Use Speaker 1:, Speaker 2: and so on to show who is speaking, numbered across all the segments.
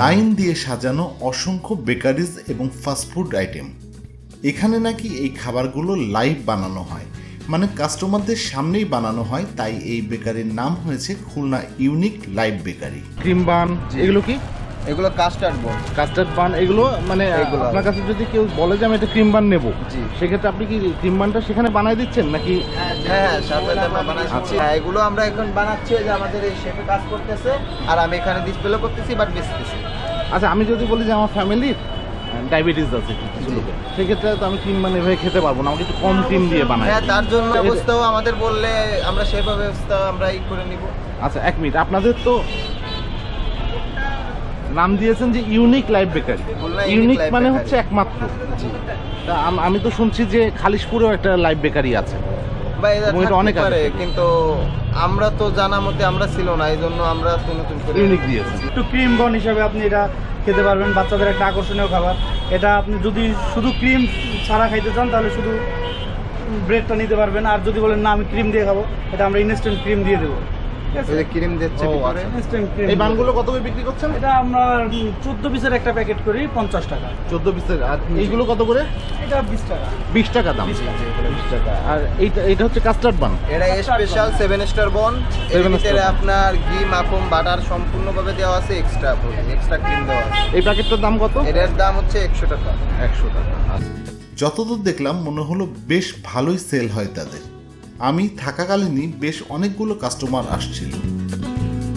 Speaker 1: Line দিয়ে সাজানো অসংখ্য বেকারিজ এবং ফাস্টফুড আইটেম এখানে নাকি এই খাবারগুলো লাইভ বানানো হয়। মানে কাস্টমারদের সামনেই বানানো হয় তাই এই বেকারির নাম হয়েছে Khulna unique live bakery cream bun এগুলো কি?
Speaker 2: এগুলো কাস্টার্ড বোর্ড
Speaker 1: কাস্টার্ড বান এগুলো মানে
Speaker 2: এগুলো।
Speaker 1: আপনার কাছে যদি কেউ বলে যে আমি এটা ক্রিম বান নেব
Speaker 2: জি।
Speaker 1: সেক্ষেত্রে আপনি কি ক্রিম বানটা সেখানে বানাই দিচ্ছেন নাকি?
Speaker 2: হ্যাঁ হ্যাঁ সাথে আমরা বানাচ্ছি হ্যাঁ এগুলো আমরা এখন বানাচ্ছি যে আমাদের এই শেফে কাজ করতেছে আর আমি এখানে ডিসপ্লে করতেছি বাট বেচতেছি।
Speaker 1: আচ্ছা আমি যদি বলি যে আমার ফ্যামিলির ডায়াবেটিস আছে কিছু লোকের সেক্ষেত্রে তো আমি ক্রিম বান এভাবে খেতে পারব না আমাকে একটু কম ক্রিম দিয়ে বানাই
Speaker 2: হ্যাঁ তার জন্য ব্যবস্থাও আমাদের বললে আমরা সেভাবে ব্যবস্থা আমরা ই করে নিব।
Speaker 1: আচ্ছা এক মিনিট আপনাদের তো নাম দিয়েছেন যে ইউনিক লাইফ বেকারি ইউনিক মানে হচ্ছে একমাত্র। তা আমি তো শুনছি যে খালিশপুরেও একটা লাইফ বেকারি আছে। অনেক
Speaker 2: পারে কিন্তু আমরা তো জানা মতে আমরা ছিল না এই জন্য আমরা নতুন করে
Speaker 1: ইউনিক দিয়েছে।
Speaker 3: একটু ক্রিম বন হিসাবে আপনি এটা খেতে পারবেন বাচ্চাদের একটা আকর্ষণীয় খাবার। এটা আপনি যদি শুধু ক্রিম ছাড়া খাইতে চান তাহলে শুধু ব্রেডটা নিতে পারবেন। আর যদি বলেন না আমি ক্রিম দিয়ে খাব এটা আমরা ইনস্ট্যান্ট ক্রিম দিয়ে দেবো।
Speaker 2: এই যে ক্রিম দিচ্ছে
Speaker 1: ও,
Speaker 2: ভিতরে
Speaker 1: আচ্ছা।
Speaker 3: ইনস্ট্যান্ট ক্রিম
Speaker 1: এই বানগুলো কত করে বিক্রি করছেন?
Speaker 3: এটা আমরা চোদ্দ পিসের একটা প্যাকেট করি টাকা।
Speaker 1: পিসের আর এইগুলো কত করে?
Speaker 3: এটা বিশ টাকা।
Speaker 1: বিশ টাকা দাম।
Speaker 3: বিশ টাকা।
Speaker 1: আর এইটা এটা হচ্ছে কাস্টার্ড বান
Speaker 2: এটা স্পেশাল সেভেন স্টার বন এর ভিতরে আপনার ঘি মাখন বাটার সম্পূর্ণভাবে দেওয়া আছে এক্সট্রা এক্সট্রা ক্রিম দেওয়া আছে।
Speaker 1: এই প্যাকেটটার দাম কত?
Speaker 2: এটার দাম হচ্ছে একশো টাকা।
Speaker 1: একশো টাকা। যতদূর দেখলাম মনে হলো বেশ ভালোই সেল হয় তাদের। আমি থাকাকালীনই বেশ অনেকগুলো কাস্টমার আসছিল।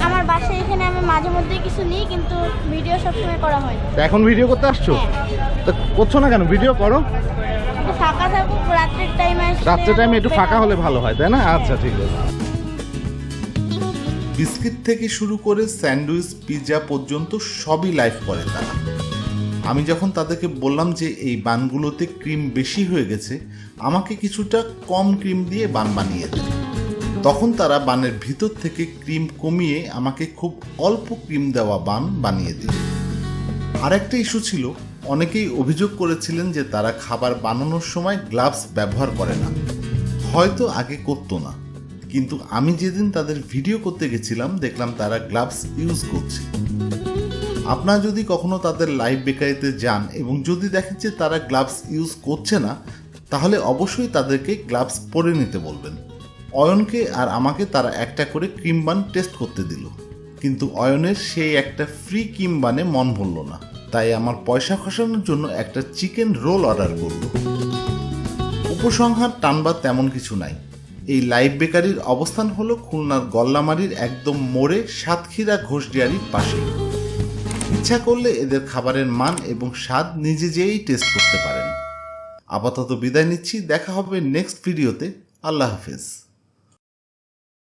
Speaker 4: আমার বাসায় এখানে আমি মাঝে মধ্যে কিছু নিই কিন্তু ভিডিও সবসময় করা হয় না।
Speaker 1: তা এখন ভিডিও করতে আসছো?
Speaker 4: হ্যাঁ।
Speaker 1: তা করছ না কেন? ভিডিও করো।
Speaker 4: একটু ফাঁকা থাকুক রাত্রের টাইমে
Speaker 1: রাত্রে টাইমে একটু ফাঁকা হলে ভালো হয় তাই না? আচ্ছা ঠিক আছে। বিস্কিট থেকে শুরু করে স্যান্ডউইচ পিৎজা পর্যন্ত সবই লাইভ করে তারা। আমি যখন তাদেরকে বললাম যে এই বানগুলোতে ক্রিম বেশি হয়ে গেছে, আমাকে কিছুটা কম ক্রিম দিয়ে বান বানিয়ে দেয় তখন তারা বানের ভিতর থেকে ক্রিম কমিয়ে আমাকে খুব অল্প ক্রিম দেওয়া বান বানিয়ে দিল। আরেকটা ইস্যু ছিল, অনেকেই অভিযোগ করেছিলেন যে তারা খাবার বানানোর সময় গ্লাভস ব্যবহার করে না। হয়তো আগে করতো না। কিন্তু আমি যেদিন তাদের ভিডিও করতে গেছিলাম, দেখলাম তারা গ্লাভস ইউজ করছে। আপনারা যদি কখনো তাদের লাইভ বেকারিতে যান এবং যদি দেখেন যে তারা গ্লাভস ইউজ করছে না, তাহলে অবশ্যই তাদেরকে গ্লাভস পরে নিতে বলবেন। অয়নকে আর আমাকে তারা একটা করে ক্রিম বান টেস্ট করতে দিল। কিন্তু অয়নের সেই একটা ফ্রি ক্রিম বানে মন ভরল না। তাই আমার পয়সা খসানোর জন্য একটা চিকেন রোল অর্ডার করল। উপসংহার টানবার তেমন কিছু নাই। এই লাইভ বেকারির অবস্থান হলো খুলনার গল্লামারির একদম মোড়ে সাতক্ষীরা ঘোষডিয়ারির পাশে ইচ্ছা করলে এদের খাবারের মান এবং স্বাদ নিজে যেয়েই টেস্ট করতে পারেন। আপাতত বিদায় নিচ্ছি, দেখা হবে নেক্সট ভিডিওতে আল্লাহ হাফেজ।